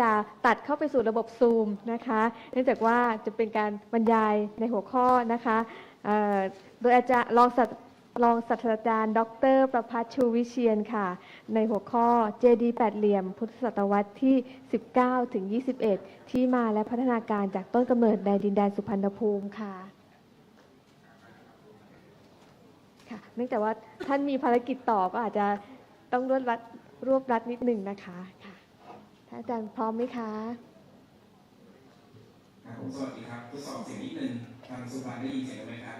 จะตัดเข้าไปสู่ระบบซูมนะคะ เนื่องจากว่าจะเป็นการบรรยายในหัวข้อนะคะโดยอาจารย์รองศาสตรองศาสตราจารย์ ดร ประพัฒชูวิเชียนค่ะ ในหัวข้อ JD แปดเหลี่ยม พุทธศตวรรษที่ 19 ถึง 21 ที่มาและพัฒนาการจากต้นกำเนิดในดินแดนสุพรรณภูมิค่ะค่ะเนื่องจากว่าท่านมีภารกิจต่อก็อาจจะต้องรวบรัดรวบรัดนิดหนึ่งนะคะ ท่านอาจารย์พร้อมไหมคะครับผมสวัสดีครับทดสอบเสียงนิดนึงทางสุพรรณได้ยินเสียงไหมครับ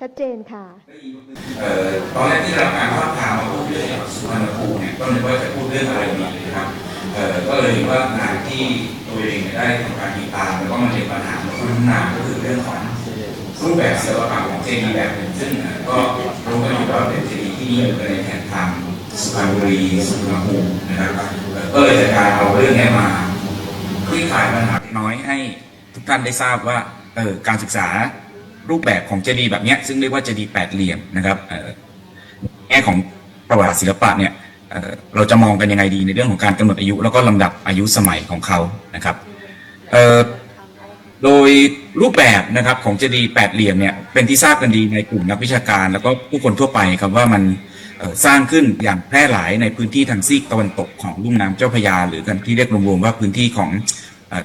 ชัดเจนค่ะได้ยินเอ่อตอนแรกที่เราการทอดทางมาพูดเรื่องเกี่ยวกับสุพรรณภูมิเนี่ยก็นึกว่าจะพูดเรื่องอะไรดีนะครับเอ่อก็เลยว่างานที่ตัวเองเนี่ยได้ทำการติดตาม แล้วก็มาเรียนปัญหามาค้นนานก็คือเรื่องของรูปแบบศิลปะของเจดีย์แบบหนึ่งซึ่งเอ่อก็รู้กันอยู่ว่าเป็นเจดีย์ที่นิยมกันในแถบทางสุพรรณบุรีสุวรรณภูมินะครับเอ่อ ก็เลยจะการเอาเรื่องนี้มาคลี่คลายปัญหาน้อยให้ทุกท่านได้ทราบว่าเออการศึกษารูปแบบของเจดีย์แบบนี้ซึ่งเรียกว่าเจดีย์แปดเหลี่ยมนะครับเออแง่ของประวัติศิลปะเนี่ยเเราจะมองกันยังไงดีในเรื่องของการกำหนดอายุ แล้วก็ลำดับอายุสมัยของเขานะครับเออโดยรูปแบบนะครับของเจดีย์แปดเหลี่ยมเนี่ยเป็นที่ทราบกันดีในกลุ่มนักวิชาการ แล้วก็ผู้คนทั่วไปครับว่ามัน สร้างขึ้นอย่างแพร่หลายในพื้นที่ทางซีกตะวันตกของลุ่มน้ำเจ้าพยา หรือกันที่เรียกรวมๆว่าพื้นที่ของ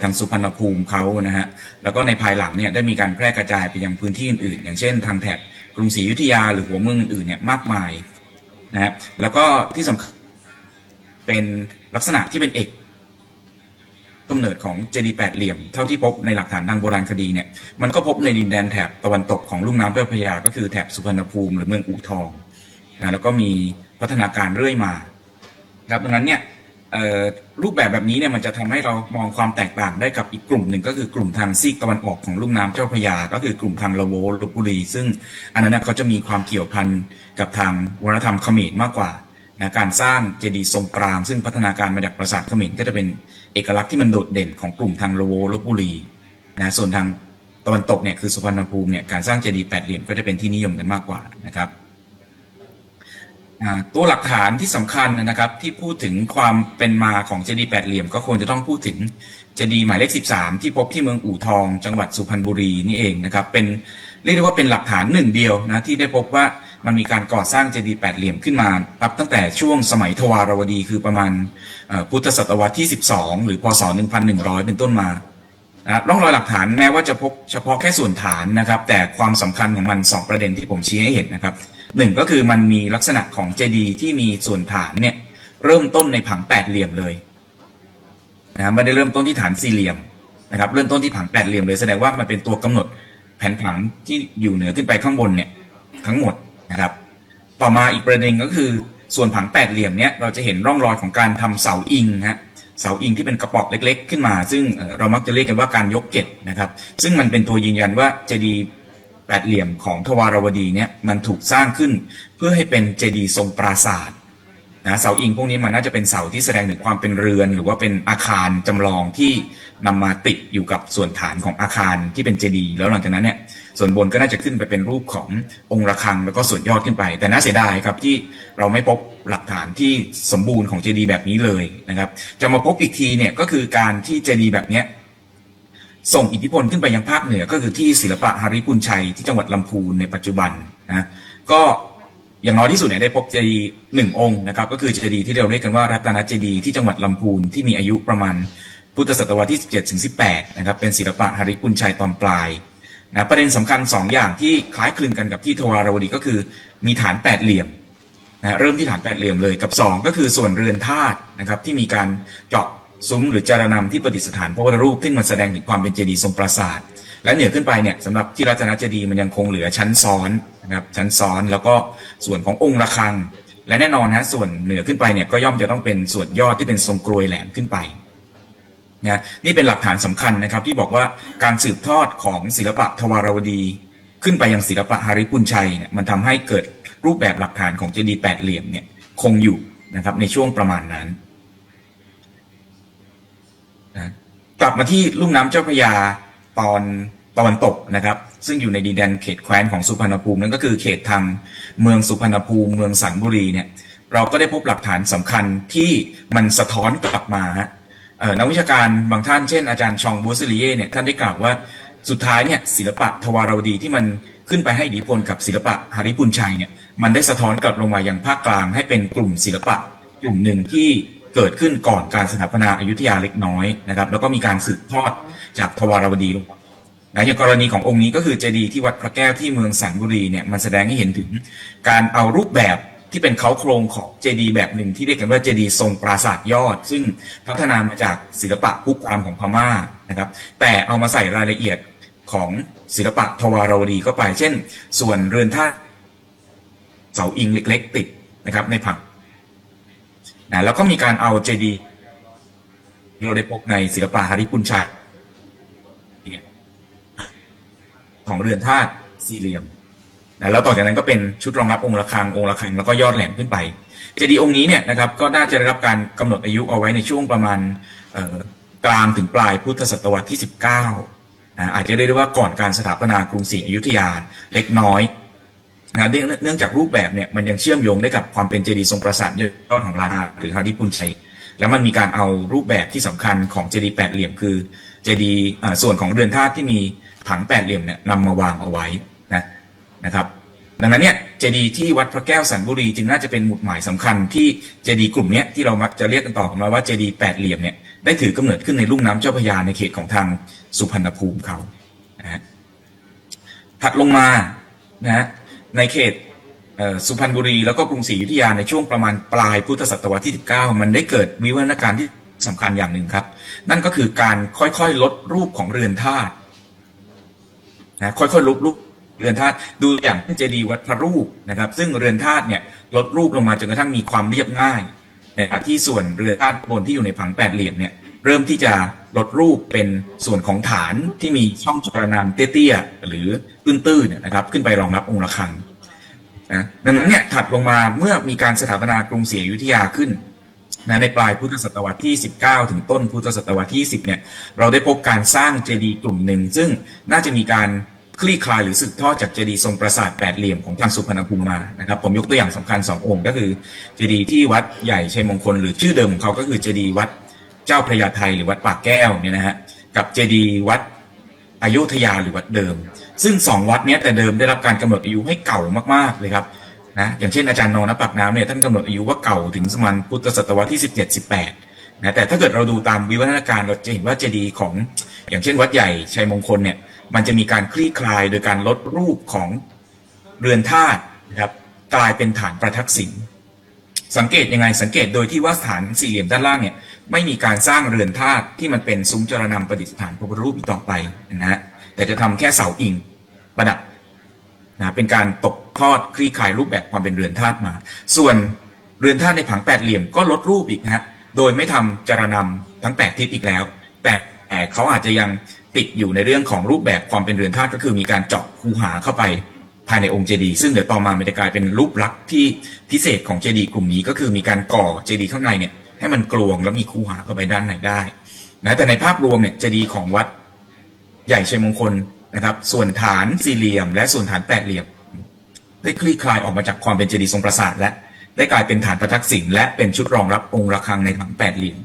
ทางสุพรรณภูมิเขานะฮะแล้วก็ในภายหลังเนี่ยได้มีการแพร่กระจายไปยังพื้นที่อื่นๆ อย่างเช่น ทางแถบกรุงศรีอยุธยาหรือหัวเมืองอื่นๆเนี่ยมากมายนะฮะแล้วก็ที่สำคัญเป็นลักษณะที่เป็นเอกกำเนิดของเจดีย์แปดเหลี่ยม เท่าที่พบในหลักฐานทางโบราณคดีเนี่ยมันก็พบในดินแดนแถบตะวันตกของลุ่มน้ำเจ้าพระยาก็คือแถบสุพรรณภูมิหรือเมืองอู่ทอง นะแล้วก็มีพัฒนาการเรื่อยมาครับดังนั้นเนี่ยรูปแบบแบบนี้เนี่ยมันจะทำให้เรามองความแตกต่างได้กับอีกกลุ่มหนึ่งก็คือกลุ่มทางซีกตะวันออกของลุ่มน้ำเจ้าพระยา ก็คือกลุ่มทางละโวลพบุรี ซึ่งอันนั้นเขาจะมีความเกี่ยวพันกับทางวัฒนธรรมเขมรมากกว่านะการสร้างเจดีย์ทรงกรามซึ่งพัฒนาการมาจากปราสาทเขมรก็จะเป็นเอกลักษณ์ที่มันโดดเด่นของกลุ่มทางละโวลพบุรีนะส่วนทางตะวันตกเนี่ยคือสุพรรณภูมิเนี่ยการสร้างเจดีย์แปดเหลี่ยมก็จะเป็นที่นิยมกันมากกว่านะครับ ตัวหลักฐานที่สำคัญนะครับ ที่พูดถึงความเป็นมาของเจดีย์แปดเหลี่ยม ก็ควรจะต้องพูดถึงเจดีย์หมายเลข 13 ที่พบที่เมืองอู่ทอง จังหวัดสุพรรณบุรีนี่เองนะครับ เป็นเรียกได้ว่าเป็นหลักฐานหนึ่งเดียวนะที่ได้พบว่ามันมีการก่อสร้างเจดีย์แปดเหลี่ยมขึ้นมานับตั้งแต่ช่วงสมัยทวารวดีคือประมาณพุทธศตวรรษที่ 12 หรือพศ 1100 เป็นต้นมานะร่องรอยหลักฐานแม้ว่าจะพบเฉพาะแค่ส่วนฐานนะครับ แต่ความสำคัญของมันสองประเด็นที่ผมชี้ให้เห็นนะครับ หนึ่งก็คือมันมีลักษณะของเจดีย์ที่มีส่วนฐานเนี่ยเริ่มต้นในผังแปดเหลี่ยมเลยนะครับไม่ได้เริ่มต้นที่ฐานสี่เหลี่ยมนะครับ เริ่มต้นที่ผังแปดเหลี่ยมเลยแสดงว่ามันเป็นตัวกำหนดแผนผังที่อยู่เหนือขึ้นไปข้างบนเนี่ยทั้งหมดนะครับ ต่อมาอีกประเด็นก็คือส่วนผังแปดเหลี่ยมเนี้ยเราจะเห็นร่องรอยของการทำเสาอิงฮะเสาอิงที่เป็นกระป๋องเล็ก ๆ ขึ้นมา ซึ่งเอ่อเรามักจะเรียกกันว่าการยกเกตนะครับ ซึ่งมันเป็นตัวยืนยันว่าเจดีย์ แปดเหลี่ยมของทวารวดีเนี่ยมันถูกสร้างขึ้นเพื่อให้เป็นเจดีย์ทรงปราสาทนะเสาอิงพวกนี้มันน่าจะเป็นเสาที่แสดงถึงความเป็นเรือน หรือว่าเป็นอาคารจำลองที่นำมาติดอยู่กับส่วนฐานของอาคารที่เป็นเจดีย์แล้วหลังจากนั้นเนี่ยส่วนบนก็น่าจะขึ้นไปเป็นรูปขององค์ระฆังแล้วก็ส่วนยอดขึ้นไป แต่น่าเสียดายครับที่เราไม่พบหลักฐานที่สมบูรณ์ของเจดีย์แบบนี้เลยนะครับ จะมาพบอีกทีเนี่ยก็คือการที่เจดีย์แบบเนี้ย ส่งอิทธิพลขึ้นไปยังภาคเหนือ ก็คือที่ศิลปะฮาริปุนชัยที่จังหวัดลำพูนในปัจจุบันนะก็อย่างน้อยที่สุดเนี่ยได้พบเจดีย์หนึ่งองค์นะครับ ก็คือเจดีย์ที่เราเรียกกันว่ารัตนเจดีย์ที่จังหวัดลำพูนที่มีอายุประมาณพุทธศตวรรษที่ 17ถึง18 นะครับ เป็นศิลปะฮาริปุนชัยตอนปลายนะประเด็นสำคัญ 2 อย่างที่คล้ายคลึงกันกับที่ทวารวดีก็คือมีฐานแปดเหลี่ยมนะเริ่มที่ฐานแปดเหลี่ยมเลยกับ 2 ก็คือส่วนเรือนธาตุนะครับที่มีการเจาะ ซุ้มหรือจารนำที่ประดิษฐานพระพุทธรูปขึ้นมาแสดงถึงความเป็นเจดีย์ทรงปราสาท และเหนือขึ้นไปเนี่ยสำหรับที่รัตนเจดีย์มันยังคงเหลือชั้นซ้อนนะครับชั้นซ้อนแล้วก็ส่วนขององค์ระฆัง และแน่นอนฮะส่วนเหนือขึ้นไปเนี่ยก็ย่อมจะต้องเป็นส่วนยอดที่เป็นทรงกรวยแหลมขึ้นไปนะนี่เป็นหลักฐานสำคัญนะครับที่บอกว่าการสืบทอดของศิลปะทวารวดี ขึ้นไปยังศิลปะฮาริปุนชัยเนี่ยมันทำให้เกิดรูปแบบหลักฐานของเจดีย์แปดเหลี่ยมเนี่ยคงอยู่นะครับในช่วงประมาณนั้นนะ กลับมาที่ลุ่มน้ำเจ้าพระยาตอนตะวันตกนะครับ ซึ่งอยู่ในดินแดนเขตแคว้นของสุพรรณภูมินั่นก็คือเขตทางเมืองสุพรรณภูมิเมืองสันบุรีเนี่ยเราก็ได้พบหลักฐานสำคัญที่มันสะท้อนกลับมาเออนักวิชาการบางท่านเช่นอาจารย์ชองบูสลีเย่เนี่ยท่านได้กล่าวว่าสุดท้ายเนี่ยศิลปะทวารวดีที่มันขึ้นไปให้อิทธิพลกับศิลปะหาริปุญชัยเนี่ยมันได้สะท้อนกลับลงมาอยังภาคกลางให้เป็นกลุ่มศิลปะกลุ่มหนึ่งที่ เกิดขึ้นก่อนการสถาปนาอยุธยาเล็กน้อยนะครับ แล้วก็มีการสืบทอดจากทวารวดีลงมานะอย่างกรณีขององค์นี้ก็คือเจดีย์ที่วัดพระแก้วที่เมืองสันบุรีเนี่ยมันแสดงให้เห็นถึงการเอารูปแบบที่เป็นเขาโครงของเจดีย์แบบหนึ่งที่เรียกกันว่าเจดีย์ทรงปราสาทยอด ซึ่งพัฒนามาจากศิลปะพุกรามของพม่านะครับ แต่เอามาใส่รายละเอียดของศิลปะทวารวดีเข้าไป เช่น ส่วนเรือนท่าเสาอิงเล็ก ๆ ติดนะครับในผัง นะแล้วก็มีการเอาเจดีย์เราได้พบในศิลปะฮาริปุญชัยของเรือนธาตุสี่เหลี่ยมนะแล้วต่อจากนั้นก็เป็นชุดรองรับองค์ระฆังองค์ระฆังแล้วก็ยอดแหลมขึ้นไปเจดีย์องค์นี้เนี่ยนะครับก็น่าจะได้รับการกำหนดอายุเอาไว้ในช่วงประมาณกลางถึงปลายพุทธศตวรรษที่ 19นะอาจจะเรียกว่าก่อนการสถาปนากรุงศรีอยุธยาเล็กน้อย นะเนื่องจากรูปแบบเนี่ยมันยังเชื่อมโยงได้กับความเป็นเจดีย์ทรงปราสาทยอดของลานาหรือฮาริปุนชัยแล้วมันมีการเอารูปแบบที่สำคัญของเจดีย์แปดเหลี่ยมคือเจดีย์ส่วนของเรือนธาตุที่มีผังแปดเหลี่ยมเนี่ยนำมาวางเอาไว้นะนะครับดังนั้นเนี่ยเจดีย์ที่วัดพระแก้วสันบุรีจึงน่าจะเป็นหมุดหมายสำคัญที่เจดีย์กลุ่มเนี้ยที่เรามักจะเรียกกันต่อกันมาว่าเจดีย์แปดเหลี่ยมเนี่ยได้ถือกำเนิดขึ้นในลุ่มน้ำเจ้าพระยาในเขตของทางสุพรรณภูมิเขานะฮะถัดลงมานะฮะ ในเขตสุพรรณบุรีแล้วก็กรุงศรีอยุธยาในช่วงประมาณปลายพุทธศตวรรษที่ 19 มันได้เกิดวิวัฒนาการที่สำคัญอย่างหนึ่งครับ นั่นก็คือการค่อยๆลดรูปของเรือนธาตุนะค่อยๆลดรูปเรือนธาตุดูอย่างเจดีย์วัดพระรูปนะครับ ซึ่งเรือนธาตุเนี่ยลดรูปลงมาจนกระทั่งมีความเรียบง่ายในขณะที่ส่วนเรือนธาตุบนที่อยู่ในผังแปดเหลี่ยมเนี่ยเริ่มที่จะ ลดรูปเป็นส่วนของฐานที่มีช่องจรนามเตี้ยๆหรือตื้นๆเนี่ยนะครับ ขึ้นไปรองรับองค์ระฆังนะดังนั้นเนี่ยถัดลงมาเมื่อมีการสถาปนากรุงศรีอยุธยาขึ้นนะในปลายพุทธศตวรรษที่ 19 ถึงต้นพุทธศตวรรษที่ 10 เนี่ยเราได้พบการสร้างเจดีย์กลุ่มหนึ่ง ซึ่งน่าจะมีการคลี่คลายหรือสืบทอดจากเจดีย์ทรงปราสาทแปดเหลี่ยมของทางสุพรรณภูมิมานะครับผมยกตัวอย่างสำคัญสององค์ ก็คือเจดีย์ที่วัดใหญ่ชัยมงคลหรือชื่อเดิมของเขาก็คือเจดีย์วัด เจ้าพระยาไทยหรือวัดปากแก้วเนี่ยนะฮะกับเจดีย์วัดอายุธยาหรือวัดเดิม ซึ่งสองวัดนี้แต่เดิมได้รับการกำหนดอายุให้เก่ามากๆเลยครับนะอย่างเช่นอาจารย์นอนปากน้ำเนี่ยท่านกำหนดอายุว่าเก่าถึงสมัยพุทธศตวรรษที่ 17 18นะแต่ถ้าเกิดเราดูตามวิวัฒนาการเราจะเห็นว่าเจดีย์ของอย่างเช่น วัดใหญ่ชัยมงคลเนี่ยมันจะมีการคลี่คลายโดยการลดรูปของเรือนธาตุนะครับกลายเป็นฐานประทักษิณสังเกตยังไงสังเกตโดยที่ว่าฐานสี่เหลี่ยมด้านล่างเนี่ย ไม่มีการสร้างเรือนธาตุที่มันเป็นซุ้มจรนำประดิษฐานพระพุทธรูปอีกต่อไปนะฮะแต่จะทำแค่เสาอิงประดับนะเป็นการตกทอดคลี่คลายรูปแบบความเป็นเรือนธาตุมา ส่วนเรือนธาตุในผังแปดเหลี่ยมก็ลดรูปอีกนะฮะโดยไม่ทำจรนำทั้งแปดทิศอีกแล้ว แต่แต่เขาอาจจะยังติดอยู่ในเรื่องของรูปแบบความเป็นเรือนธาตุก็คือมีการเจาะคูหาเข้าไปภายในองค์เจดีย์ซึ่งเดี๋ยวต่อมามันจะกลายเป็นรูปลักษณ์ที่พิเศษของเจดีย์กลุ่มนี้ก็คือมีการก่อเจดีย์ข้างในเนี่ย ให้มันกลวงแล้วมีคูหาเข้าไปด้านในได้นะแต่ในภาพรวมเนี่ยเจดีย์ของวัดใหญ่ชัยมงคลนะครับ ส่วนฐานสี่เหลี่ยม และส่วนฐานแปดเหลี่ยม ได้คลี่คลายออกมาจากความเป็นเจดีย์ทรงปราสาทและได้กลายเป็นฐานประทักษิณและเป็นชุดรองรับองค์ระฆังในถังแปดเหลี่ยม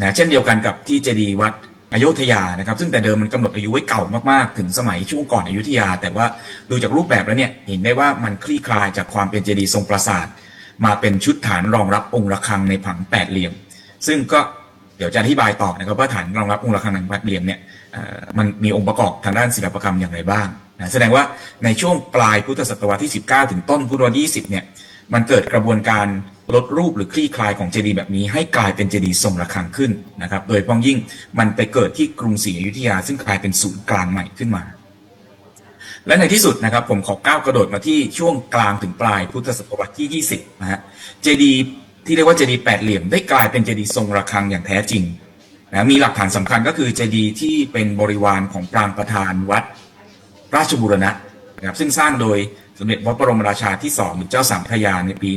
นะเช่นเดียวกันกับที่เจดีย์วัดอโยธยานะครับ ซึ่งแต่เดิมมันกำหนดอายุไว้เก่ามากๆ ถึงสมัยช่วงก่อนอยุธยา แต่ว่าดูจากรูปแบบแล้วเนี่ยเห็นได้ว่ามันคลี่คลายจากความเป็นเจดีย์ทรงปราสาท มาเป็นชุดฐานรองรับองค์ระฆังในผังแปดเหลี่ยม ซึ่งก็เดี๋ยวจะอธิบายต่อนะครับว่าฐานรองรับองค์ระฆังในแปดเหลี่ยมเนี่ยมันมีองค์ประกอบทางด้านศิลปกรรมอย่างไรบ้างนะแสดงว่าในช่วงปลายพุทธศตวรรษที่ 19 ถึงต้นพุทธศตวรรษที่20เนี่ยมันเกิดกระบวนการลดรูปหรือคลี่คลายของเจดีย์แบบนี้ให้กลายเป็นเจดีย์ทรงระฆังขึ้นนะครับ โดยพ้องยิ่งมันไปเกิดที่กรุงศรีอยุธยาซึ่งกลายเป็นศูนย์กลางใหม่ขึ้นมา และในที่สุดนะครับผมขอก้าวกระโดดมาที่ช่วงกลางถึงปลายพุทธศตวรรษที่ 20 นะฮะเจดีย์ที่เรียกว่าเจดีย์แปดเหลี่ยมได้กลายเป็นเจดีย์ทรงระฆังอย่างแท้จริงนะมีหลักฐานสำคัญก็คือเจดีย์ที่เป็นบริวารของปรางประธานวัดราชบุรณะนะครับซึ่งสร้างโดยสมเด็จพระบรมราชาที่สองหรือเจ้าสามพระยาในปี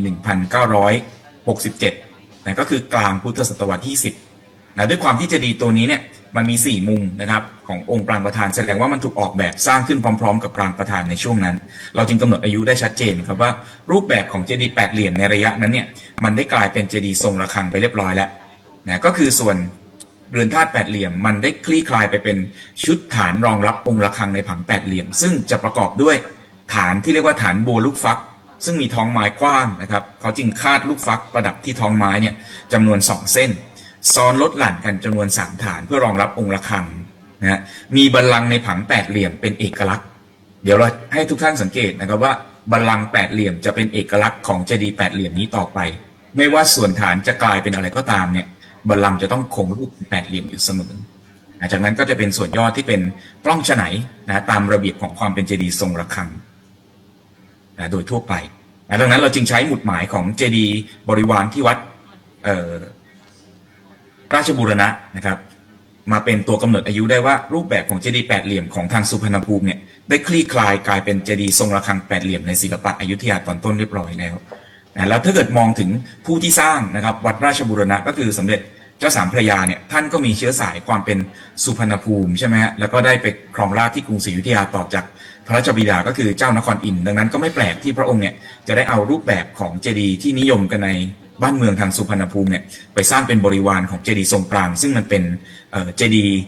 1967นะก็คือกลางพุทธศตวรรษที่ 10นะด้วยความที่เจดีย์ตัวนี้เนี่ย มันมี 4 มุมนะครับขององค์ปรางประธานแสดงว่ามันถูกออกแบบสร้างขึ้นพร้อม ๆ กับปรางประธานในช่วงนั้น เราจึงกำหนดอายุได้ชัดเจนครับว่ารูปแบบของเจดีย์แปดเหลี่ยมในระยะนั้นเนี่ยมันได้กลายเป็นเจดีย์ทรงระฆังไปเรียบร้อยแล้วนะก็คือส่วนเรือนธาตุแปดเหลี่ยม มันได้คลี่คลายไปเป็นชุดฐานรองรับองค์ระฆังในผังแปดเหลี่ยม ซึ่งจะประกอบด้วยฐานที่เรียกว่าฐานโบลูกฟัก ซึ่งมีท้องไม้กว้างนะครับเขาจึงคาดลูกฟักประดับที่ท้องไม้เนี่ยจำนวนสองเส้น ซ้อนลดหลั่นกันจำนวนสามฐานเพื่อรองรับองค์ระฆังนะฮะมีบัลลังก์ในผังแปดเหลี่ยมเป็นเอกลักษณ์ เดี๋ยวเราให้ทุกท่านสังเกตนะครับว่าบัลลังก์แปดเหลี่ยมจะเป็นเอกลักษณ์ของเจดีย์แปดเหลี่ยมนี้ต่อไป ไม่ว่าส่วนฐานจะกลายเป็นอะไรก็ตามเนี่ยบัลลังก์จะต้องคงรูปแปดเหลี่ยมอยู่เสมอจากนั้นก็จะเป็นส่วนยอดที่เป็นปล้องฉไนนะตามระเบียบของความเป็นเจดีย์ทรงระฆังนะโดยทั่วไปนะดังนั้นเราจึงใช้หมุดหมายของเจดีย์บริวารที่วัดเออ ราชบูรณะนะครับ มาเป็นตัวกำหนดอายุได้ว่ารูปแบบของเจดีย์แปดเหลี่ยมของทางสุพรรณภูมิเนี่ยได้คลี่คลายกลายเป็นเจดีย์ทรงระฆังแปดเหลี่ยมในศิลปะอยุธยาตอนต้นเรียบร้อยแล้วนะแล้วถ้าเกิดมองถึงผู้ที่สร้างนะครับวัดราชบูรณะก็คือสมเด็จเจ้าสามพระยาเนี่ยท่านก็มีเชื้อสายความเป็นสุพรรณภูมิใช่ไหมฮะแล้วก็ได้ไปครองราชที่กรุงศรีอยุธยาต่อจากพระราชบิดาก็คือเจ้านครอินทร์ดังนั้นก็ไม่แปลกที่พระองค์เนี่ยจะได้เอารูปแบบของเจดีย์ที่นิยมกันใน บ้านเมืองทางสุพรรณภูมิเนี่ยไปสร้างเป็นบริวารของเจดีย์ทรงกลางซึ่งมันเป็นเอ่อเจดีย์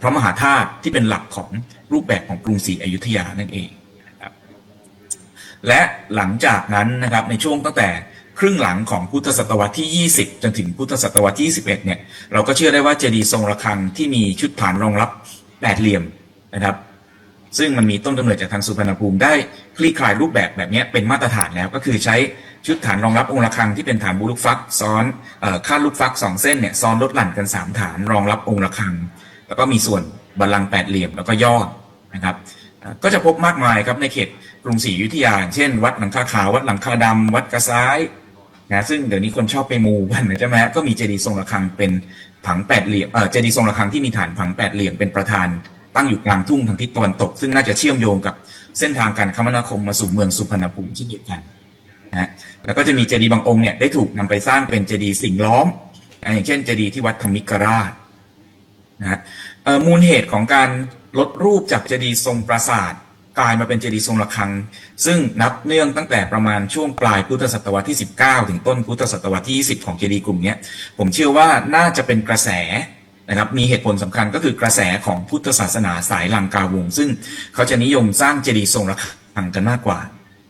พระมหาธาตุที่เป็นหลักของรูปแบบของกรุงศรีอยุธยานั่นเองนะครับและหลังจากนั้นนะครับในช่วงตั้งแต่ครึ่งหลังของพุทธศตวรรษที่ 20 จนถึงพุทธศตวรรษที่ 21 เนี่ยเราก็เชื่อได้ว่าเจดีย์ทรงระฆังที่มีชุดฐานรองรับแปดเหลี่ยมนะครับ ซึ่งมันมีต้นกำเนิดจากทางสุพรรณภูมิได้คลี่คลายรูปแบบแบบนี้เป็นมาตรฐานแล้วก็คือใช้ ชุดฐานรองรับองค์ระฆังที่เป็นฐานบุลูกฟักซ้อนอค่าลูกฟักสองเส้นเนี่ยซ้อนลดหลั่นกันสามฐานรองรับองค์ระฆัง แล้วก็มีส่วนบัลลังก์แปดเหลี่ยมแล้วก็ยอดนะครับก็จะพบมากมายครับในเขตกรุงศรีอยุธยา เช่น วัดหลังคาขาววัดหลังคาดำวัดกระซ้ายนะซึ่งเดี๋ยวนี้คนชอบไปมูกันใช่ไหมก็มีเจดีย์ทรงระฆังเป็นผังแปดเหลี่ยมเออเจดีย์ทรงระฆังที่มีฐานผังแปดเหลี่ยมเป็นประธาน ตั้งอยู่กลางทุ่งทางทิศตะวันตก ซึ่งน่าจะเชื่อมโยงกับเส้นทางการคมนาคมมาสู่เมืองสุพรรณภูมิเช่นเดียวกัน นะแล้วก็จะมีเจดีย์บางองค์เนี่ยได้ถูกนำไปสร้างเป็นเจดีย์สิ่งล้อมอย่างเช่นเจดีย์ที่วัดธรรมิกราชนะมูลเหตุของการลดรูปจากเจดีย์ทรงปราสาทกลายมาเป็นเจดีย์ทรงระฆัง ซึ่งนับเนื่องตั้งแต่ประมาณช่วงปลายพุทธศตวรรษที่ 19 ถึงต้นพุทธศตวรรษที่ 20 ของเจดีย์กลุ่มนี้ผมเชื่อว่าน่าจะเป็นกระแสนะครับมีเหตุผลสำคัญก็คือกระแสของพุทธศาสนาสายลังกาวง ซึ่งเขาจะนิยมสร้างเจดีย์ทรงระฆังกันมากกว่า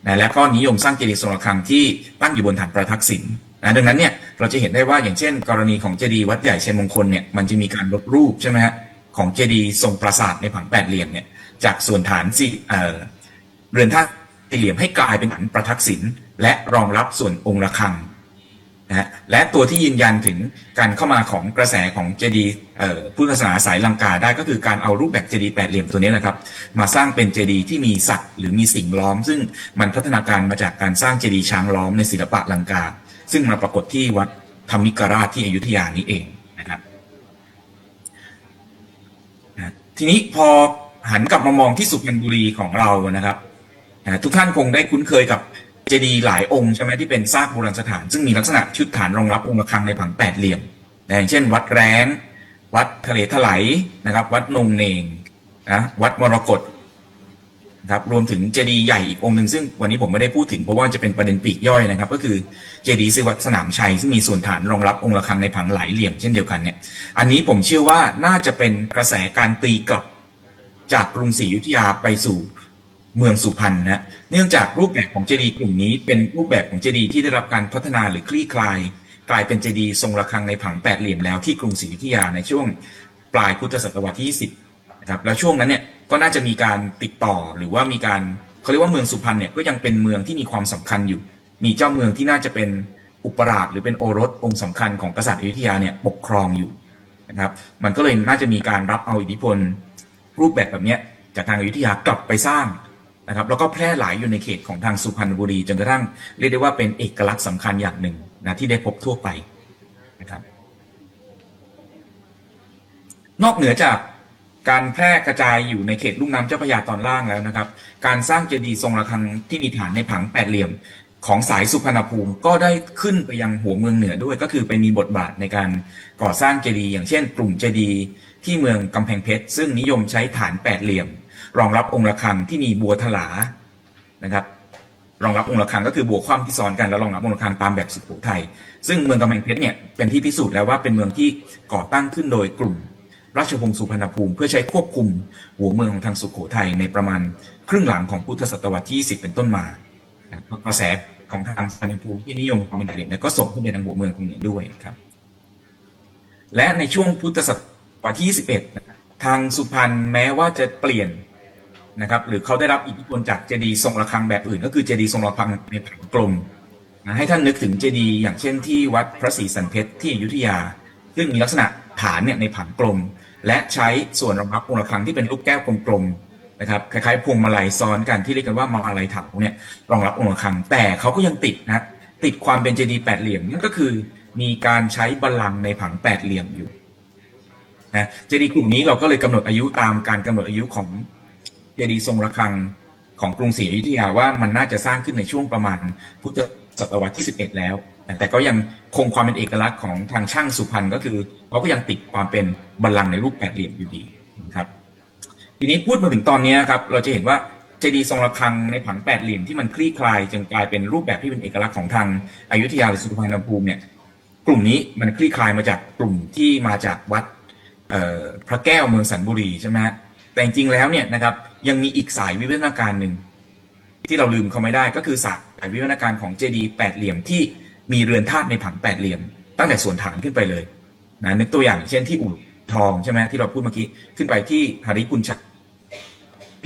นะและก็นิยมสร้างเจดีย์ทรงระฆังที่ตั้งอยู่บนฐานประทักษิณนะดังนั้นเนี่ยเราจะเห็นได้ว่าอย่างเช่น กรณีของเจดีย์วัดใหญ่ชัยมงคลเนี่ยมันจะมีการลดรูปใช่ไหมฮะของเจดีย์ทรงปราสาทในผังแปดเหลี่ยมเนี่ยจากส่วนฐานสี่เออเรือนท่าสี่เหลี่ยมให้กลายเป็นฐานประทักษิณและรองรับส่วนองค์ระฆัง นะฮะและตัวที่ยืนยันถึงการเข้ามาของกระแสของเจดีพุทธศาสนาสายลังกาได้ก็คือการเอารูปแบบเจดีแปดเหลี่ยมตัวนี้นะครับ มาสร้างเป็นเจดีที่มีสัตว์หรือมีสิ่งล้อม ซึ่งมันพัฒนาการมาจากการสร้างเจดีช้างล้อมในศิลปะลังกา ซึ่งมาปรากฏที่วัดธรรมิกราชที่อยุธยานี้เองนะครับนะทีนี้พอหันกลับมามองที่สุพรรณบุรีของเรานะครับนะทุกท่านคงได้คุ้นเคยกับ เจดีย์หลายองค์ใช่ไหมที่เป็นซากโบราณสถาน ซึ่งมีลักษณะชุดฐานรองรับองค์ระฆังในผังแปดเหลี่ยมอย่างเช่น วัดแร้ง วัดทะเลถลายนะครับ วัดนงเนงนะวัดมรกตนะครับรวมถึงเจดีย์ใหญ่อีกองค์หนึ่งซึ่งวันนี้ผมไม่ได้พูดถึงเพราะว่าจะเป็นประเด็นปีกย่อยนะครับ ก็คือเจดีย์ซึ่งวัดสนามชัย ซึ่งมีส่วนฐานรองรับองค์ระฆังในผังหลายเหลี่ยมเช่นเดียวกันเนี่ยอันนี้ผมเชื่อว่าน่าจะเป็นกระแสการตีกลับจากกรุงศรีอยุธยาไปสู่เมืองสุพรรณนะ เนื่องจากรูปแบบของเจดีย์กลุ่มนี้เป็นรูปแบบของเจดีย์ที่ได้รับการพัฒนาหรือคลี่คลาย กลายเป็นเจดีย์ทรงระฆังในผังแปดเหลี่ยมแล้วที่กรุงศรีอยุธยาในช่วงปลายพุทธศตวรรษที่ 20นะครับแล้วช่วงนั้นเนี่ยก็น่าจะมีการติดต่อหรือว่ามีการเขาเรียกว่าเมืองสุพรรณเนี่ยก็ยังเป็นเมืองที่มีความสำคัญอยู่ มีเจ้าเมืองที่น่าจะเป็นอุปราชหรือเป็นโอรสองค์สำคัญของกษัตริย์อยุธยาเนี่ยปกครองอยู่นะครับ มันก็เลยน่าจะมีการรับเอาอิทธิพลรูปแบบแบบเนี้ยจากทางอยุธยากลับไปสร้าง นะครับแล้วก็แพร่หลายอยู่ในเขตของทางสุพรรณบุรีจนกระทั่งเรียกได้ว่าเป็นเอกลักษณ์สำคัญอย่างหนึ่งนะที่ได้พบทั่วไปนะครับ นอกเหนือจากการแพร่กระจายอยู่ในเขตลุ่มน้ำเจ้าพระยาตอนล่างแล้วนะครับ การสร้างเจดีย์ทรงระฆังที่มีฐานในผังแปดเหลี่ยมของสายสุพรรณภูมิก็ได้ขึ้นไปยังหัวเมืองเหนือด้วย ก็คือไปมีบทบาทในการก่อสร้างเจดีย์อย่างเช่น กลุ่มเจดีย์ที่เมืองกำแพงเพชรซึ่งนิยมใช้ฐานแปดเหลี่ยม รองรับองค์ระฆังที่มีบัวถลานะครับ รองรับองค์ระฆังก็คือบวกความที่ซ้อนกันแล้วรองรับองค์ระฆังตามแบบสุโขทัยซึ่งเมืองกำแพงเพชรเนี่ยเป็นที่พิสูจน์แล้วว่าเป็นเมืองที่ก่อตั้งขึ้นโดยกลุ่ม ราชวงศ์สุพรรณภูมิ เพื่อใช้ควบคุมหัวเมืองของทางสุโขทัยในประมาณครึ่งหลังของพุทธศตวรรษที่20เป็นต้นมากระแสของทางสุพรรณภูมิที่นิยมความเป็นเด่นเนี่ยก็ส่งขึ้นไปทางหัวเมืองตรงนี้ด้วยครับ และในช่วงพุทธศตวรรษที่21ทางสุพรรณแม้ว่าจะเปลี่ยน นะครับหรือเขาได้รับอิทธิพลจากเจดีย์ทรงระฆังแบบอื่น ก็คือเจดีย์ทรงระฆังในผังกลมนะให้ท่านนึกถึงเจดีย์อย่างเช่นที่วัดพระศรีสันเพชรที่อยุธยา ซึ่งมีลักษณะฐานเนี่ยในผังกลม และใช้ส่วนรองรับองค์ระฆังที่เป็นรูปแก้วกลมๆนะครับคล้ายๆพวงมาลัยซ้อนกันที่เรียกกันว่ามาลัยถังเนี่ยรองรับองค์ระฆัง แต่เขาก็ยังติดนะติดความเป็นเจดีย์แปดเหลี่ยมนั่นก็คือมีการใช้บัลลังก์ในผังแปดเหลี่ยมอยู่นะเจดีย์กลุ่มนี้เราก็เลยกำหนดอายุตามการกำหนดอายุของ เจดีย์ทรงระฆังของกรุงศรีอยุธยาว่ามันน่าจะสร้างขึ้นในช่วงประมาณพุทธศตวรรษที่ 11 แล้ว แต่ก็ยังคงความเป็นเอกลักษณ์ของทางช่างสุพรรณก็คือเขาก็ยังติดความเป็นบัลลังก์ในรูปแปดเหลี่ยมอยู่ดีนะครับ ทีนี้พูดมาถึงตอนนี้ครับเราจะเห็นว่าเจดีย์ทรงระฆังในผังแปดเหลี่ยมที่มันคลี่คลายจนกลายเป็นรูปแบบที่เป็นเอกลักษณ์ของทางอยุธยาหรือสุพรรณภูมิเนี่ยกลุ่มนี้มันคลี่คลายมาจากกลุ่มที่มาจากวัดพระแก้วเมืองสันบุรีใช่ไหมฮะ แต่จริงแล้วเนี่ยนะครับยังมีอีกสายวิวัฒนาการหนึ่งที่เราลืมเขาไม่ได้ก็คือสายวิวัฒนาการของเจดีแปดเหลี่ยมที่มีเรือนธาตุในผังแปดเหลี่ยม ตั้งแต่ส่วนฐานขึ้นไปเลยนะนึกตัวอย่างเช่นที่อู่ทองใช่ไหมที่เราพูดเมื่อกี้ขึ้นไปที่หาริกุลชัก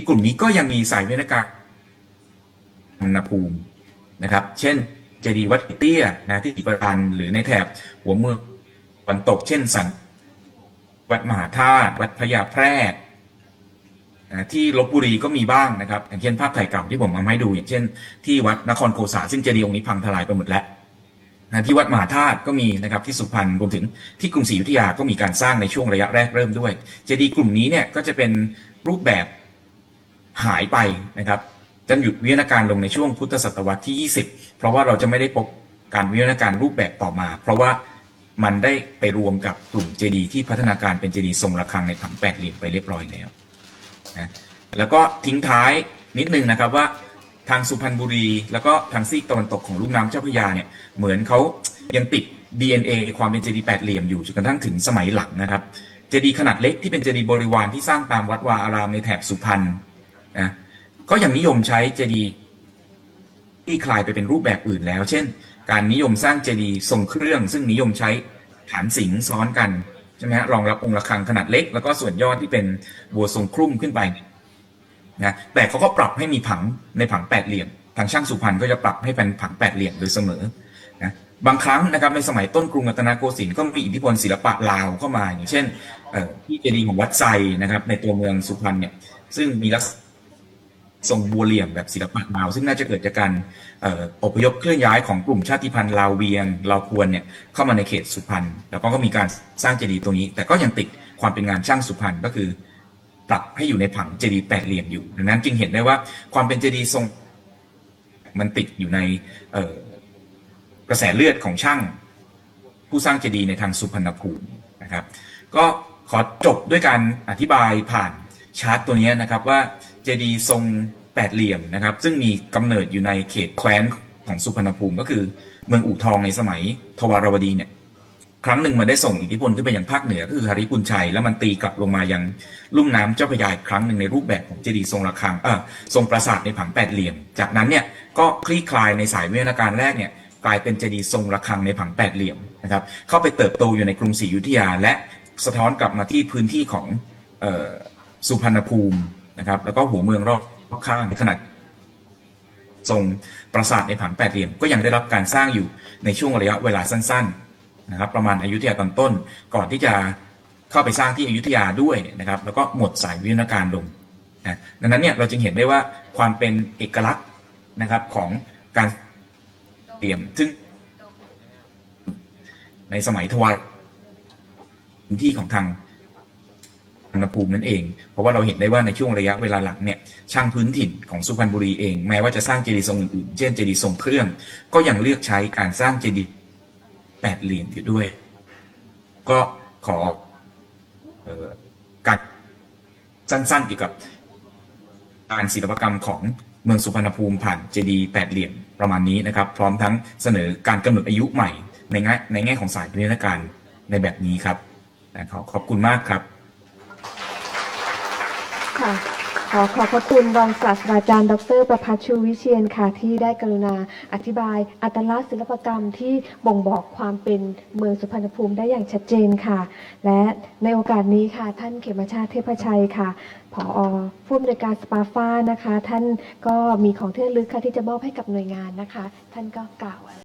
กลุ่มนี้ก็ยังมีสายวิวัฒนาการอุณหภูมินะครับ เช่นเจดีวัดเตี้ยนะที่ติปรันหรือในแถบหัวเมืองวันตกเช่นสันวัดมหาธาตุวัดพญาแพรก ที่ลบบุรีก็มีบ้างนะครับ อย่างเช่นภาพถ่ายเก่าที่ผมเอามาให้ดู อย่างเช่น ที่วัดนครโกษาซึ่งเจดีย์องค์นี้พังทลายไปหมดแล้วนะที่วัดมหาธาตุก็มีนะครับที่สุพรรณรวมถึงที่กรุงศรีอยุธยาก็มีการสร้างในช่วงระยะแรกเริ่มด้วย เจดีย์กลุ่มนี้เนี่ยก็จะเป็นรูปแบบหายไปนะครับจะหยุดวิวัฒนาการลงในช่วงพุทธศตวรรษที่ 20 เพราะว่าเราจะไม่ได้พบการวิวัฒนาการรูปแบบต่อมา เพราะว่ามันได้ไปรวมกับกลุ่มเจดีย์ที่พัฒนาการเป็นเจดีย์ทรงระฆังในผังแปดเหลี่ยมไปเรียบร้อยแล้ว นะแล้วก็ทิ้งท้ายนิดนึงนะครับว่าทางสุพรรณบุรีแล้วก็ทางซีกตะวันตกของลุ่มน้ำเจ้าพระยาเนี่ยเหมือนเขายังติด DNA ความเป็นเจดีย์แปดเหลี่ยมอยู่จนกระทั่งถึงสมัยหลังนะครับเจดีย์ขนาดเล็กที่เป็นเจดีย์บริวารที่สร้างตามวัดวาอารามในแถบสุพรรณนะก็ยังนิยมใช้เจดีย์ที่คลายไปเป็นรูปแบบอื่นแล้ว เช่น การนิยมสร้างเจดีย์ทรงเครื่อง ซึ่งนิยมใช้ฐานสิงซ้อนกัน ช่ไหมฮะรองรับองค์ระฆังขนาดเล็ก แล้วก็ส่วนยอดที่เป็นบัวทรงคลุ้มขึ้นไปนะแต่เขาก็ปรับให้มีผังในผังแปดเหลี่ยม ทางช่างสุพรรณก็จะปรับให้เป็นผังแปดเหลี่ยมโดยเสมอนะบางครั้งนะครับในสมัยต้นกรุงรัตนโกสินทร์ก็มีอิทธิพลศิลปะลาวเข้ามา อย่างเช่นที่เจดีย์ของวัดไซนะครับในตัวเมืองสุพรรณเนี่ยซึ่งมีลักษณ ทรงบัวเหลี่ยมแบบศิลปะลาว ซึ่งน่าจะเกิดจากการอพยพเคลื่อนย้ายของกลุ่มชาติพันธุ์ลาวเวียงลาวควรเนี่ยเข้ามาในเขตสุพรรณแล้วก็มีการสร้างเจดีย์ตรงนี้ แต่ก็ยังติดความเป็นงานช่างสุพรรณก็คือ ปรับให้อยู่ในผังเจดีย์แปดเหลี่ยมอยู่ดังนั้นจึงเห็นได้ว่าความเป็นเจดีย์ทรงมันติดอยู่ในกระแสเลือดของช่างผู้สร้างเจดีย์ในทางสุพรรณภูมินะครับ ก็ขอจบด้วยการอธิบายผ่านชาร์ตตัวนี้นะครับว่า เจดีย์ทรงแปดเหลี่ยมนะครับ ซึ่งมีกำเนิดอยู่ในเขตแคว้นของสุพรรณภูมิก็คือเมืองอู่ทองในสมัยทวารวดีเนี่ยครั้งหนึ่งมันได้ส่งอิทธิพลขึ้นไปยังภาคเหนือก็คือหาริปุนชัย แล้วมันตีกลับลงมายังลุ่มน้ำเจ้าพระยาอีกครั้งหนึ่งในรูปแบบของเจดีย์ทรงระฆังเออทรงปราสาทในผังแปดเหลี่ยม จากนั้นเนี่ยก็คลี่คลายในสายวิวัฒนาการแรกเนี่ยกลายเป็นเจดีย์ทรงระฆังในผังแปดเหลี่ยมนะครับเข้าไปเติบโตอยู่ในกรุงศรีอยุธยา และสะท้อนกลับมาที่พื้นที่ของออสุพรรณภูมิ นะครับ แล้วก็หัวเมืองรอบข้างขนาดทรงปราสาทในผังแปดเหลี่ยมก็ยังได้รับการสร้างอยู่ในช่วงระยะเวลาสั้น ๆนะครับ ประมาณอายุทยาตอนต้น ก่อนที่จะเข้าไปสร้างที่อยุธยาด้วยนะครับ แล้วก็หมดสายวิวัฒนาการลงนะดังนั้นเนี่ยเราจึงเห็นได้ว่าความเป็นเอกลักษณ์นะครับของการเตรียมซึ่งในสมัยทวารที่ของทาง สุพรรณภูมินั่นเอง เพราะว่าเราเห็นได้ว่าในช่วงระยะเวลาหลังเนี่ยช่างพื้นถิ่นของสุพรรณบุรีเอง แม้ว่าจะสร้างเจดีย์ทรงอื่นๆ เช่นเจดีย์ทรงเครื่อง ก็ยังเลือกใช้การสร้างเจดีย์แปดเหลี่ยมอยู่ด้วย ก็ขอเอ่อการสั้นๆเกี่ยวกับการศิลปกรรมของเมืองสุพรรณภูมิผ่านเจดีย์แปดเหลี่ยมประมาณนี้นะครับ พร้อมทั้งเสนอการกำหนดอายุใหม่ในแง่ในแง่ของสายพินิจการในแบบนี้ครับนะครับขอบคุณมากครับ ค่ะ ขอขอบพระคุณรองศาสตราจารย์ ดร ประพัชชูวิเชียนค่ะ ที่ได้กรุณาอธิบายอัตลักษณ์ศิลปกรรมที่บ่งบอกความเป็นเมืองสุพรรณภูมิได้อย่างชัดเจนค่ะ และในโอกาสนี้ค่ะ ท่านเขมชาติเทพชัยค่ะผอผู้อำนวยการสปาฟ้านะคะ ท่านก็มีของเที่ระลึกค่ะที่จะมอบให้กับหน่วยงานนะคะ ท่านก็กล่าว